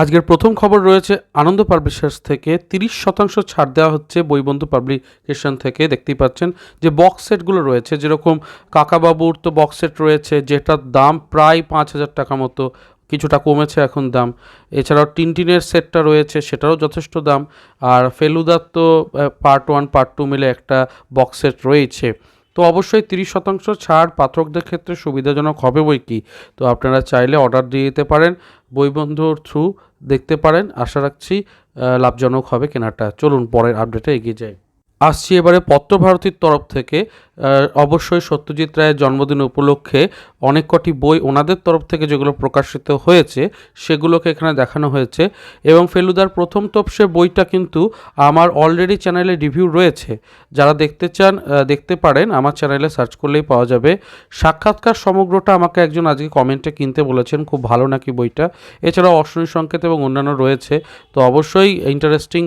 আজকের প্রথম খবর রয়েছে, আনন্দ পাবলিশার্স থেকে তিরিশ শতাংশ ছাড় দেওয়া হচ্ছে বইবন্ধু পাবলিকেশন থেকে। দেখতেই পাচ্ছেন যে বক্স সেটগুলো রয়েছে, যেরকম কাকাবাবুর তো বক্স সেট রয়েছে, যেটার দাম প্রায় পাঁচ হাজার টাকা মতো, কিছুটা কমেছে এখন দাম। এছাড়াও টিনটিনের সেটটা রয়েছে, সেটারও যথেষ্ট দাম। আর ফেলুদার তো পার্ট ওয়ান পার্ট টু মিলে একটা বক্স সেট রয়েছে। তো অবশ্যই তিরিশ শতাংশ ছাড় পাঠকদের ক্ষেত্রে সুবিধাজনক হবে বই কি? তো আপনারা চাইলে অর্ডার দিয়ে দিতে পারেন, বইবন্ধুর থ্রু দেখতে পারেন। আশা রাখছি লাভজনক হবে কেনাটা। চলুন পরের আপডেটে এগিয়ে যাই। আসছি এবারে পত্রভারতীর তরফ থেকে। অবশ্যই সত্যজিৎ রায়ের জন্মদিন উপলক্ষে অনেক কটি বই ওনাদের তরফ থেকে যেগুলো প্রকাশিত হয়েছে, সেগুলোকে এখানে দেখানো হয়েছে এবং ফেলুদার প্রথম তপসে বইটা কিন্তু আমার অলরেডি চ্যানেলে রিভিউ রয়েছে। যারা দেখতে চান দেখতে পারেন, আমার চ্যানেলে সার্চ করলেই পাওয়া যাবে। সাক্ষাৎকার সমগ্রটা আমাকে একজন আজকে কমেন্টে কিনতে বলেছেন, খুব ভালো নাকি বইটা। এছাড়াও অশ্বিনী সংকেত এবং অন্যান্য রয়েছে। তো অবশ্যই ইন্টারেস্টিং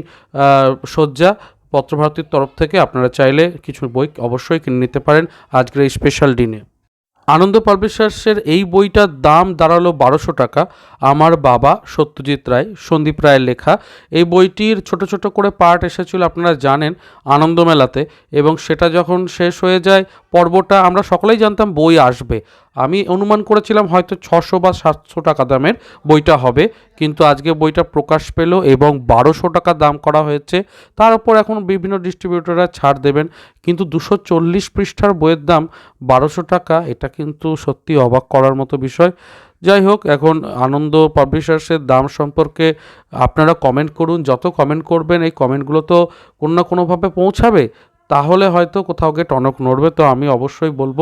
সজ্জা পত্রভারতীর তরফ থেকে আপনারা চাইলে কিছু বই অবশ্যই কিনে নিতে পারেন আজকের এই স্পেশাল দিনে। আনন্দ পাবলিশার্সের এই বইটার দাম দাঁড়াল বারোশো টাকা। আমার বাবা সত্যজিৎ রায়, সন্দীপ রায়ের লেখা। এই বইটির ছোট ছোট করে পার্ট এসেছিল, আপনারা জানেন, আনন্দমেলাতে। এবং সেটা যখন শেষ হয়ে যায়, পর্বটা আমরা সকলেই জানতাম বই আসবে। আমি অনুমান করেছিলাম হয়তো ছশো বা সাতশো টাকা দামের বইটা হবে। কিন্তু আজকে বইটা প্রকাশ পেল এবং বারোশো টাকা দাম করা হয়েছে। তার উপর এখন বিভিন্ন ডিস্ট্রিবিউটররা ছাড় দেবেন। কিন্তু দুশো চল্লিশ পৃষ্ঠার বইয়ের দাম বারোশো টাকা, এটা কিন্তু সত্যি অবাক করার মতো বিষয়। যাই হোক, এখন আনন্দ পাবলিশার্সের দাম সম্পর্কে আপনারা কমেন্ট করুন। যত কমেন্ট করবেন, এই কমেন্টগুলো তো কোনো না কোনোভাবে পৌঁছাবে। তাহলে হয়তো কোথাও গিয়ে টনক নড়বে। তো আমি অবশ্যই বলব,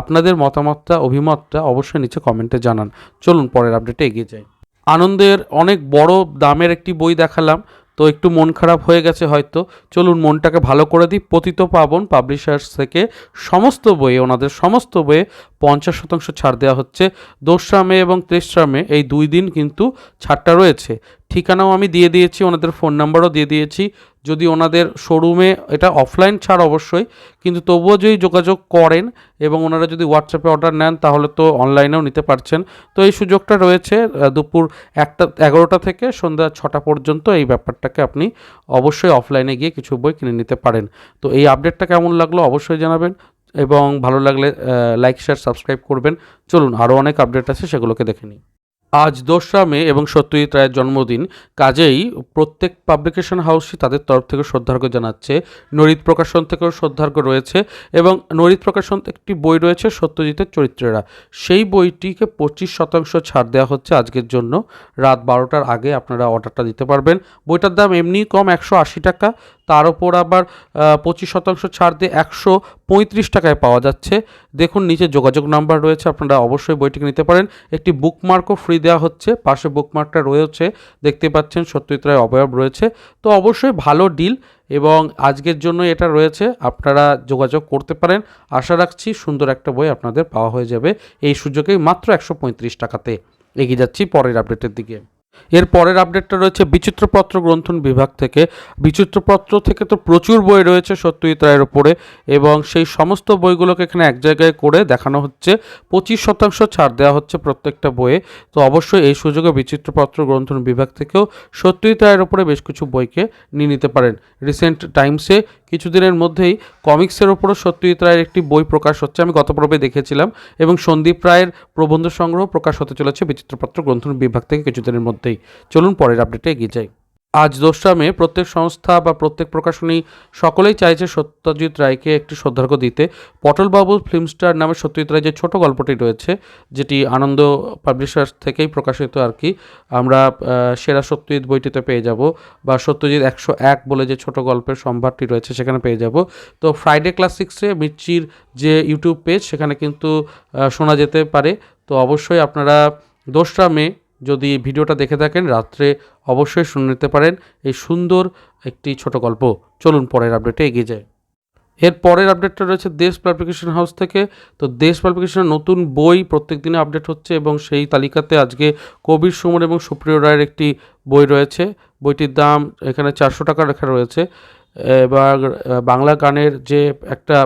আপনাদের মতামতটা, অভিমতটা অবশ্যই নিচে কমেন্টে জানান। চলুন পরের আপডেটে এগিয়ে যাই। আনন্দের অনেক বড় দামের একটি বই দেখালাম। তো একটু মন খারাপ হয়ে গেছে হয়তো। চলুন মনটাকে ভালো করে দিই। পতিত পাবন পাবলিশার্স থেকে সমস্ত বইয়ে, ওনাদের সমস্ত বইয়ে পঞ্চাশ শতাংশ ছাড় দেওয়া হচ্ছে। দোসরা মে এবং তেসরা মে, এই দুই দিন কিন্তু ছাড়টা রয়েছে। ঠিকানাও আমি দিয়ে দিয়েছি, ওনাদের ফোন নাম্বারও দিয়ে দিয়েছি। যদি ওনাদের শোরুমে এটা অফলাইন ছাড় অবশ্যই, কিন্তু তবুও যদি যোগাযোগ করেন এবং ওনারা যদি হোয়াটসঅ্যাপে অর্ডার নেন, তাহলে তো অনলাইনেও নিতে পারছেন। তো এই সুযোগটা রয়েছে দুপুর একটা, এগারোটা থেকে সন্ধ্যা ছটা পর্যন্ত এই ব্যাপারটাকে আপনি অবশ্যই অফলাইনে গিয়ে কিছু বই কিনে নিতে পারেন। তো এই আপডেটটা কেমন লাগল অবশ্যই জানাবেন এবং ভালো লাগলে লাইক শেয়ার সাবস্ক্রাইব করবেন। চলুন, আরও অনেক আপডেট আছে সেগুলোকে দেখে নিই। আজ দোসরা মে এবং সত্যজিৎ রায়ের জন্মদিন। কাজেই প্রত্যেক পাবলিকেশন হাউসই তাদের তরফ থেকে শ্রদ্ধার্ঘ্য জানাচ্ছে। নরিত প্রকাশন থেকেও শ্রদ্ধার্ঘ্য রয়েছে এবং নরিত প্রকাশন একটি বই রয়েছে সত্যজিতের চরিত্রেরা। সেই বইটিকে পঁচিশ শতাংশ ছাড় দেওয়া হচ্ছে আজকের জন্য। রাত বারোটার আগে আপনারা অর্ডারটা দিতে পারবেন। বইটার দাম এমনি কম একশো আশি টাকা। তার ওপর আবার পঁচিশ শতাংশ ছাড় দিয়ে একশো পঁয়ত্রিশ টাকায় পাওয়া যাচ্ছে। দেখুন, নিচে যোগাযোগ নাম্বার রয়েছে, আপনারা অবশ্যই বইটিকে নিতে পারেন। একটি বুকমার্কও ফ্রি দেওয়া হচ্ছে, পাশে বুকমার্কটা রয়েছে, দেখতে পাচ্ছেন সত্যজিৎ রায় অবয়ব রয়েছে। তো অবশ্যই ভালো ডিল এবং আজকের জন্য এটা রয়েছে, আপনারা যোগাযোগ করতে পারেন। আশা রাখছি সুন্দর একটা বই আপনাদের পাওয়া হয়ে যাবে, এই সুযোগেই মাত্র একশো পঁয়ত্রিশ টাকাতে। এগিয়ে যাচ্ছি পরের আপডেটের দিকে। এর পরের আপডেটটা রয়েছে বিচিত্রপত্র গ্রন্থন বিভাগ থেকে। বিচিত্রপত্র থেকে তো প্রচুর বই রয়েছে সত্যজিৎ রায়ের ওপরে এবং সেই সমস্ত বইগুলোকে এখানে এক জায়গায় করে দেখানো হচ্ছে। পঁচিশ শতাংশ ছাড় দেওয়া হচ্ছে প্রত্যেকটা বইয়ে। তো অবশ্যই এই সুযোগে বিচিত্রপত্র গ্রন্থন বিভাগ থেকেও সত্যজিৎ রায়ের ওপরে বেশ কিছু বইকে নিয়ে নিতে পারেন। রিসেন্ট টাইমসে কিছুদিনের মধ্যেই কমিক্সের ওপরও সত্যজিৎ রায়ের একটি বই প্রকাশ হচ্ছে, আমি গত পর্বে দেখেছিলাম। এবং সন্দীপ রায়ের প্রবন্ধ সংগ্রহ প্রকাশ হতে চলেছে বিচিত্রপত্র গ্রন্থন বিভাগ থেকে কিছুদিনের মধ্যেই চলুন পরের আপডেটে এগিয়ে যাই। আজ দোসরা মে, প্রত্যেক সংস্থা বা প্রত্যেক প্রকাশনী সকলেই চাইছে সত্যজিৎ রায়কে একটি শ্রদ্ধার্ঘ্য দিতে। পটলবাবু ফিল্ম স্টার নামে সত্যজিৎ রায় যে ছোট গল্পটি রয়েছে, যেটি আনন্দ পাবলিশার্স থেকেই প্রকাশিত আর কি, আমরা সেরা সত্যজিৎ বইটিতে পেয়ে যাব বা সত্যজিৎ একশো এক বলে যে ছোট গল্পের সম্ভারটি রয়েছে সেখানে পেয়ে যাব। তো ফ্রাইডে ক্লাসিক্সে মির্চির যে ইউটিউব পেজ সেখানে কিন্তু শোনা যেতে পারে। তো অবশ্যই আপনারা দোসরা মে যদি ভিডিওটা দেখে থাকেন, রাত্রে অবশ্যই শুনে নিতে পারেন এই সুন্দর একটি ছোট গল্প। চলুন পরের আপডেটে এগিয়ে যায় এর পরের আপডেটটা রয়েছে দেশ পাবলিকেশন হাউস থেকে। তো দেশ পাবলিকেশনের নতুন বই প্রত্যেক দিনে আপডেট হচ্ছে এবং সেই তালিকাতে আজকে কবির সুমন এবং সুপ্রিয় রায়ের একটি বই রয়েছে। বইটির দাম এখানে চারশো টাকা লেখা রয়েছে। এবার বাংলা গানের যে একটা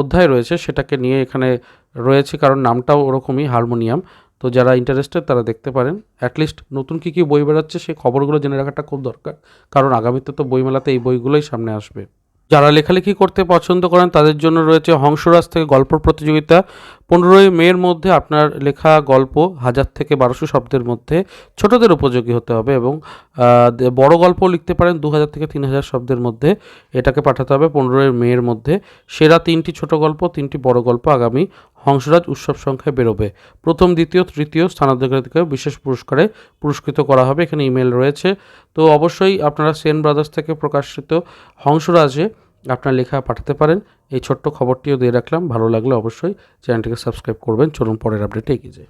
অধ্যায় রয়েছে সেটাকে নিয়ে এখানে রয়েছে, কারণ নামটাও ওরকমই, হারমোনিয়াম। তো যারা ইন্টারেস্টেড তারা দেখতে পারেন। অ্যাটলিস্ট নতুন কী কী বই বেরোচ্ছে সেই খবরগুলো জেনে রাখাটা খুব দরকার। কারণ আগামীতে তো বইমেলাতে এই বইগুলোই সামনে আসবে। যারা লেখালেখি করতে পছন্দ করেন তাদের জন্য রয়েছে হংসরাজ থেকে গল্প প্রতিযোগিতা। পনেরোই মের মধ্যে আপনার লেখা গল্প হাজার থেকে বারোশো শব্দের মধ্যে ছোটদের উপযোগী হতে হবে এবং বড় গল্প লিখতে পারেন দু হাজার থেকে তিন হাজার শব্দের মধ্যে এটাকে পাঠাতে হবে পনেরোই মের মধ্যে। সেরা তিনটি ছোট গল্প, তিনটি বড় গল্প আগামী হংসরাজ উৎসব সংখ্যায় বেরোবে। প্রথম, দ্বিতীয়, তৃতীয় স্থানাধিকারীকে বিশেষ পুরস্কারে পুরস্কৃত করা হবে। এখানে ইমেল রয়েছে। তো অবশ্যই আপনারা সেন ব্রাদার্স থেকে প্রকাশিত হংসরাজে আপনার লেখা পাঠাতে পারেন। এই ছোট্ট খবরটিও দিয়ে রাখলাম। ভালো লাগলে অবশ্যই চ্যানেলটিকে সাবস্ক্রাইব করবেন। চলুন পরের আপডেটে এগিয়ে যাই।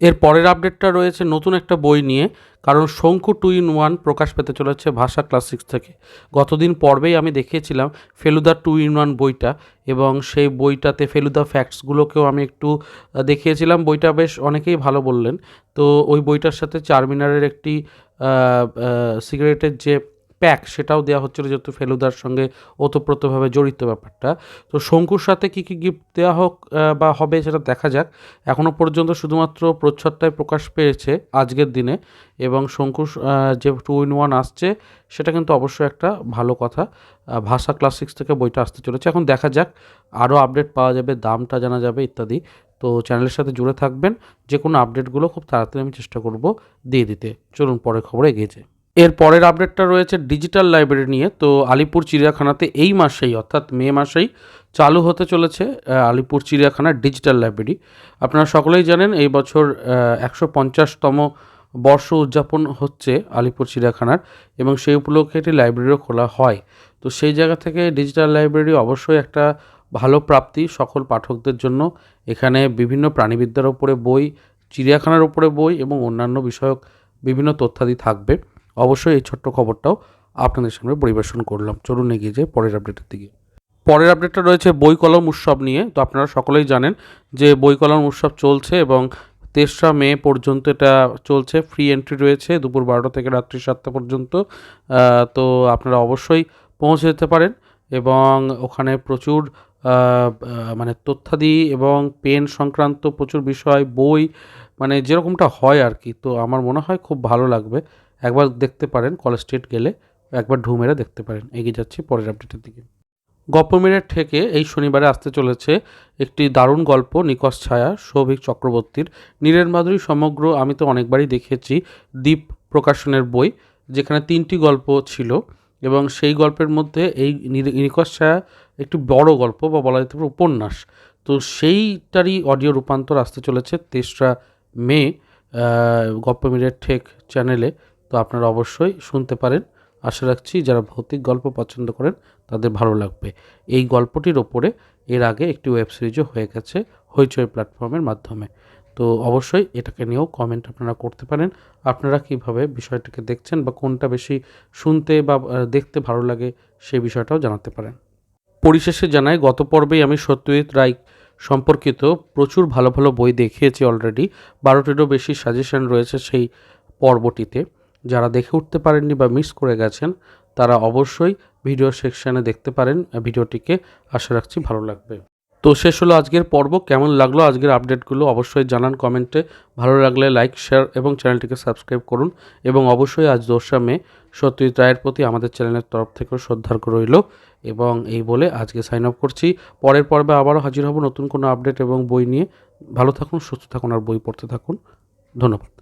এর পরের আপডেটটা রয়েছে নতুন একটা বই নিয়ে। কারণ শঙ্কু টু ইন ওয়ান প্রকাশ পেতে চলেছে ভাষা ক্লাসিক্স থেকে। গতদিন পর্বেই আমি দেখিয়েছিলাম ফেলুদা টু ইন ওয়ান বইটা এবং সেই বইটাতে ফেলুদা ফ্যাক্টসগুলোকেও আমি একটু দেখিয়েছিলাম। বইটা বেশ অনেকেই ভালো বললেন। তো ওই বইটার সাথে চারমিনারের একটি সিগারেটের যে প্যাক, সেটাও দেওয়া হচ্ছিল যেহেতু ফেলুদার সঙ্গে ওতপ্রোতভাবে জড়িত ব্যাপারটা। তো শঙ্কুর সাথে কী কী গিফট দেওয়া হোক বা হবে সেটা দেখা যাক। এখনও পর্যন্ত শুধুমাত্র প্রচ্ছদটাই প্রকাশ পেয়েছে আজকের দিনে এবং শঙ্কুর যে টু ইন ওয়ান আসছে, সেটা কিন্তু অবশ্যই একটা ভালো কথা। ভাষা ক্লাসিক্স থেকে বইটা আসতে চলেছে। এখন দেখা যাক, আরও আপডেট পাওয়া যাবে, দামটা জানা যাবে ইত্যাদি। তো চ্যানেলের সাথে জুড়ে থাকবেন যে কোনো আপডেটগুলো খুব তাড়াতাড়ি আমি চেষ্টা করব দিয়ে দিতে। চলুন পরের খবরে এগিয়ে যাই। এর পরের আপডেটটা রয়েছে ডিজিটাল লাইব্রেরি নিয়ে। তো আলিপুর চিড়িয়াখানাতে এই মাসেই, অর্থাৎ মে মাসেই চালু হতে চলেছে আলিপুর চিড়িয়াখানার ডিজিটাল লাইব্রেরি আপনারা সকলেই জানেন এই বছর একশো পঞ্চাশতম বর্ষ উদযাপন হচ্ছে আলিপুর চিড়িয়াখানার এবং সেই উপলক্ষে একটি লাইব্রেরিও খোলা হয়। তো সেই জায়গা থেকে ডিজিটাল লাইব্রেরি অবশ্যই একটা ভালো প্রাপ্তি সকল পাঠকদের জন্য। এখানে বিভিন্ন প্রাণীবিদ্যার উপরে বই, চিড়িয়াখানার উপরে বই এবং অন্যান্য বিষয়ক বিভিন্ন তথ্যাদি থাকবে। অবশ্যই এই ছোট্ট খবরটাও আপনাদের সামনে পরিবেশন করলাম। চলুন এগিয়ে যাই পরের আপডেটের দিকে। পরের আপডেটটা রয়েছে বই, কলম, উৎসব নিয়ে। তো আপনারা সকলেই জানেন যে বই, কলম, উৎসব চলছে এবং তেসরা মে পর্যন্ত এটা চলছে। ফ্রি এন্ট্রি রয়েছে দুপুর বারোটা থেকে রাত্রি সাতটা পর্যন্ত। তো আপনারা অবশ্যই পৌঁছে যেতে পারেন এবং ওখানে প্রচুর মানে তথ্যাদি এবং পেন সংক্রান্ত প্রচুর বিষয়, বই মানে যেরকমটা হয় আর কি তো আমার মনে হয় খুব ভালো লাগবে। একবার দেখতে পারেন কলেজ স্ট্রিট গেলে, একবার ঢু মেরে দেখতে পারেন। এগিয়ে যাচ্ছি পরের আপডেটের দিকে। গপ্পমেরের থেকে এই শনিবারে আসতে চলেছে একটি দারুণ গল্প, নিকশ ছায়া সৌভিক চক্রবর্তীর। নীরের মাধুরী সমগ্র আমি তো অনেকবারই দেখেছি দ্বীপ প্রকাশনের বই, যেখানে তিনটি গল্প ছিল এবং সেই গল্পের মধ্যে এই নিকশ ছায়া একটি বড় গল্প বা বলা যেতে পারে উপন্যাস। তো সেইটারই অডিও রূপান্তর আসতে চলেছে তেসরা মে গপ্পমিরের ঠেক চ্যানেলে তো আপনারা অবশ্যই শুনতে পারেন। আশা রাখছি যারা ভৌতিক গল্প পছন্দ করেন, তাদের ভালো লাগবে। এই গল্পটির ওপরে এর আগে একটি ওয়েব সিরিজও হয়ে গেছে হইচই প্ল্যাটফর্মের মাধ্যমে। তো অবশ্যই এটাকে নিয়েও কমেন্ট আপনারা করতে পারেন। আপনারা কীভাবে বিষয়টাকে দেখছেন বা কোনটা বেশি শুনতে বা দেখতে ভালো লাগে সেই বিষয়টাও জানাতে পারেন। পরিশেষে জানাই, গত পর্বেই আমি সত্যজিৎ রায় সম্পর্কিত প্রচুর ভালো ভালো বই দেখিয়েছি অলরেডি বারোটিরও বেশি সাজেশন রয়েছে সেই পর্বটিতে। যারা দেখে উঠতে পারেননি বা মিস করে গেছেন, তারা অবশ্যই ভিডিও সেকশানে দেখতে পারেন ভিডিওটিকে আশা রাখছি ভালো লাগবে। তো শেষ হলো আজকের পর্ব। কেমন লাগল আজকের আপডেটগুলো অবশ্যই জানান কমেন্টে। ভালো লাগলে লাইক শেয়ার এবং চ্যানেলটিকে সাবস্ক্রাইব করুন। এবং অবশ্যই আজ দোসরা মে, সত্যজিৎ রায়ের প্রতি আমাদের চ্যানেলের তরফ থেকেও শ্রদ্ধার্ঘ রইল। এবং এই বলে আজকে সাইন আপ করছি। পরের পর্বে আবারও হাজির হব নতুন কোনো আপডেট এবং বই নিয়ে। ভালো থাকুন, সুস্থ থাকুন, আর বই পড়তে থাকুন। ধন্যবাদ।